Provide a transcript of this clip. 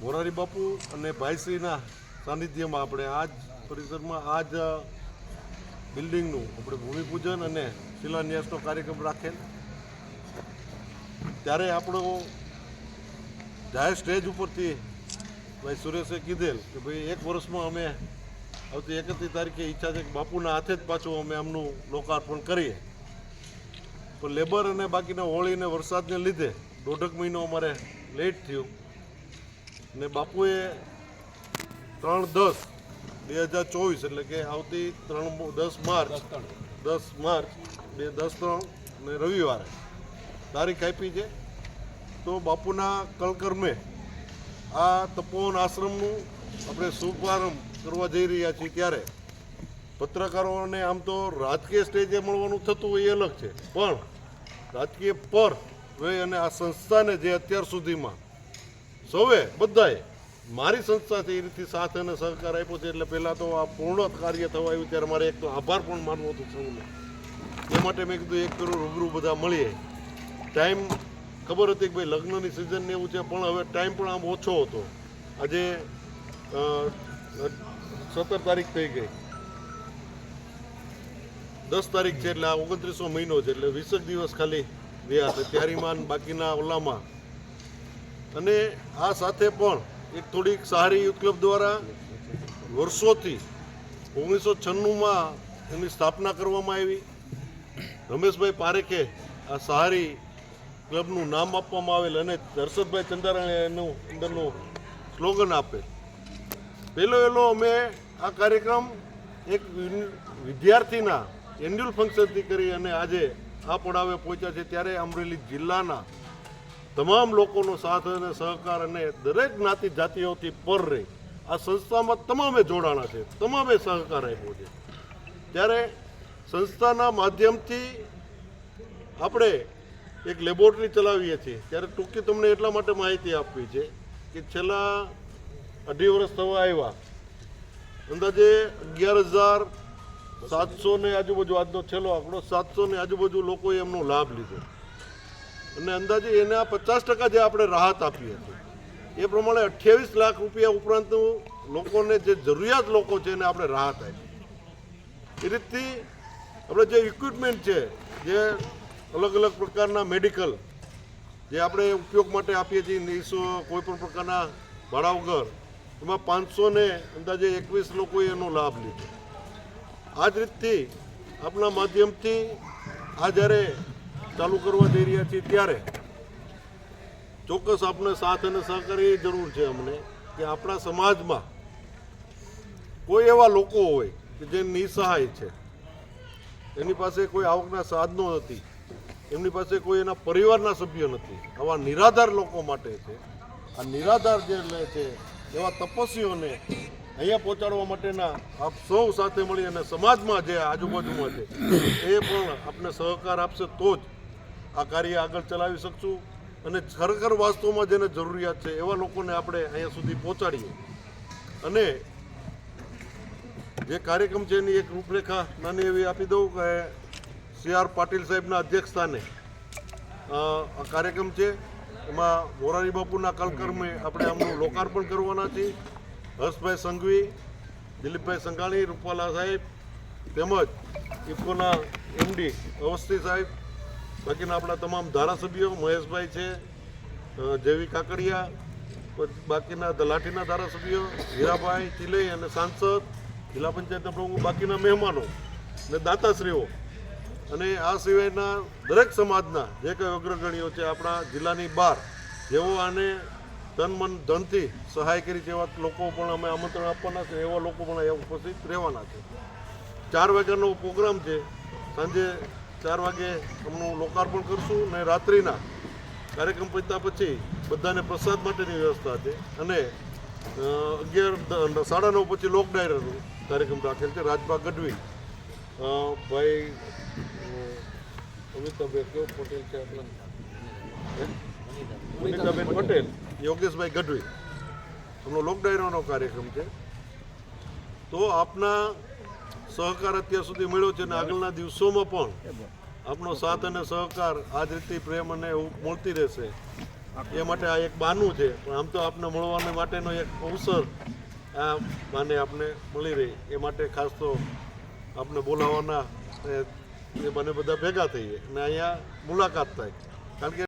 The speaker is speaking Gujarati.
મોરારી બાપુ અને ભાઈશ્રીના સાનિધ્યમાં આપણે આ જ પરિસરમાં આ જ બિલ્ડિંગનું આપણે ભૂમિપૂજન અને શિલાન્યાસનો કાર્યક્રમ રાખેલ. ત્યારે આપણો જાહેર સ્ટેજ ઉપરથી ભાઈ સુરેશે કીધેલ કે ભાઈ એક વર્ષમાં અમે આવતી એકત્રીસ તારીખે ઈચ્છા છે કે બાપુના હાથે જ પાછું અમે આમનું લોકાર્પણ કરીએ. પણ લેબર અને બાકીના હોળી અને વરસાદને લીધે દોઢક મહિનો અમારે લેટ થયું. ને બાપુએ ત્રણ દસ બે હજાર ચોવીસ એટલે કે આવતી ત્રણ દસ માર્ચ દસ માર્ચ બે દસ ત્રણ ને રવિવારે તારીખ આપી છે. તો બાપુના કલકર્મે આ તપોવન આશ્રમનું આપણે શુભારંભ કરવા જઈ રહ્યા છીએ ત્યારે. પત્રકારોને આમ તો રાજકીય સ્ટેજે મળવાનું થતું હોય એ અલગ છે. પણ રાજકીય પર હોય અને આ સંસ્થાને જે અત્યાર સુધીમાં સૌએ બધાએ. મારી સંસ્થાથી એ રીતે સાથ અને સહકાર આપ્યો છે એટલે પહેલાં તો આ પૂર્ણ કાર્ય થવા આવ્યું, ત્યારે મારે એક તો આભાર પણ માનવો હતો સૌને. એ માટે મેં કીધું, એક કરું રૂબરૂ બધા મળીએ. ટાઈમ ખબર હતી કે ભાઈ લગ્નની સિઝન ને એવું છે, પણ હવે ટાઈમ પણ આમ ઓછો હતો. આજે સત્તર તારીખ થઈ ગઈ. દસ તારીખ છે એટલે આ ઓગણત્રીસો મહિનો છે, એટલે વીસેક દિવસ ખાલી રહ્યા છે. ત્યારીમાં બાકીના ઓલામાં અને આ સાથે પણ એક થોડીક સહારી યુથ ક્લબ દ્વારા વર્ષોથી ઓગણીસો છન્નુંમાં એની સ્થાપના કરવામાં આવી. રમેશભાઈ પારેખે આ સહારી ક્લબનું નામ આપવામાં આવેલ અને હર્ષદભાઈ ચંદારાણે એનું અંદરનું સ્લોગન આપેલ. પહેલો પહેલો અમે આ કાર્યક્રમ એક વિદ્યાર્થીના એન્યુઅલ ફંક્શનથી કરી અને આજે આ પડાવે પહોંચ્યા છે ત્યારે અમરેલી જિલ્લાના તમામ લોકોનો સાથ અને સહકાર અને દરેક જ્ઞાતિ જાતિઓથી પર રહી. આ સંસ્થામાં તમામે જોડાણા છે, તમામે સહકાર આપ્યો છે. ત્યારે સંસ્થાના માધ્યમથી આપણે એક લેબોરેટરી ચલાવીએ છીએ. ત્યારે ટૂંકી તમને એટલા માટે માહિતી આપવી છે કે છેલ્લા અઢી વર્ષ થવા આવ્યા. અંદાજે અગિયાર હજાર સાતસો ને આજુબાજુ આજનો છેલ્લો આંકડો, સાતસો ને આજુબાજુ લોકોએ એમનો લાભ લીધો. અને અંદાજે એના પચાસ ટકા જે આપણે રાહત આપી હતી, એ પ્રમાણે અઠ્યાવીસ લાખ રૂપિયા ઉપરાંતનું લોકોને જે જરૂરિયાત લોકો છે એને આપણે રાહત આપી. એ રીતથી આપણે જે ઇક્વિપમેન્ટ છે, જે અલગ અલગ પ્રકારના મેડિકલ જે આપણે ઉપયોગ માટે આપીએ છીએ, નિસો કોઈ પણ પ્રકારના ભાડા વગર, એમાં પાંચસો ને અંદાજે એકવીસ લોકોએ એનો લાભ લીધો. આ જ રીતથી આપણા માધ્યમથી આ જ્યારે ચાલુ કરવા જઈ રહ્યા છીએ ત્યારે ચોક્કસ આપણે સાથ અને સહકાર એ જરૂર છે અમને કે આપણા સમાજમાં કોઈ એવા લોકો હોય કે જે નિસહાય છે. એની પાસે કોઈ આવકના સાધનો નથી. એમની પાસે કોઈ એના પરિવારના સભ્ય નથી. આવા નિરાધાર લોકો માટે છે. આ નિરાધાર જે લે છે, એવા તપસ્વીઓને અહીંયા પહોંચાડવા માટેના આપ સૌ સાથે મળી અને સમાજમાં જે આજુબાજુમાં છે, એ પણ આપને સહકાર આપશે તો જ આ કાર્ય આગળ ચલાવી શકશું અને ખરેખર વાસ્તવમાં જેને જરૂરિયાત છે એવા લોકોને આપણે અહીંયા સુધી પહોંચાડીએ. અને જે કાર્યક્રમ છે એની એક રૂપરેખા નાની એવી આપી દઉં કે સી આર પાટીલ સાહેબના અધ્યક્ષસ્થાને આ કાર્યક્રમ છે. એમાં મોરારી બાપુના કલકર્મે આપણે આમનું લોકાર્પણ કરવાના છીએ. હર્ષભાઈ સંઘવી, દિલીપભાઈ સંઘાણી, રૂપાલા સાહેબ, તેમજ ઇફકોના એમડી અવસ્થી સાહેબ બાકીના આપણા તમામ ધારાસભ્યો, મહેશભાઈ છે જેવી કાકડિયા બાકીના તલાટીના ધારાસભ્યો, હીરાભાઈ ચિલઈ અને સાંસદ, જિલ્લા પંચાયતના પ્રમુખ, બાકીના મહેમાનો અને દાતાશ્રીઓ. અને આ સિવાયના દરેક સમાજના જે કંઈ અગ્રગણીઓ છે આપણા જિલ્લાની બહાર, જેઓ આને તન મન ધનથી સહાય કરી છે એવા લોકો પણ અમે આમંત્રણ આપવાના છે, એવા લોકો પણ અહીંયા ઉપસ્થિત રહેવાના છે. ચાર વાગ્યાનો પ્રોગ્રામ છે. સાંજે ચાર વાગે અમનું લોકાર્પણ કરશું અને રાત્રિના કાર્યક્રમ પત્યા પછી બધાને પ્રસાદ માટેની વ્યવસ્થા છે. અને અગિયાર સાડા નવ પછી લોક ડાયરાનો કાર્યક્રમ રાખેલ છે. રાજભા ગઢવી ભાઈ અમિતાભાઈ કેવો પટેલ છે આપણા? અમિતાબેન પટેલ, યોગેશભાઈ ગઢવી. એમનો લોક ડાયરાનો કાર્યક્રમ છે. તો આપના સહકાર અત્યાર સુધી મળ્યો છે અને આગળના દિવસોમાં પણ આપનો સાથ અને સહકાર આ જ રીતે પ્રેમ અને એવું મળતી રહેશે. એ માટે આ એક બાનું છે. પણ આમ તો આપને મળવાને માટેનો એક અવસર આ બાને આપને મળી રહી. એ માટે ખાસ તો આપને બોલાવવાના એ બને બધા ભેગા થઈએ. અને અહીંયા મુલાકાત થાય. કારણ કે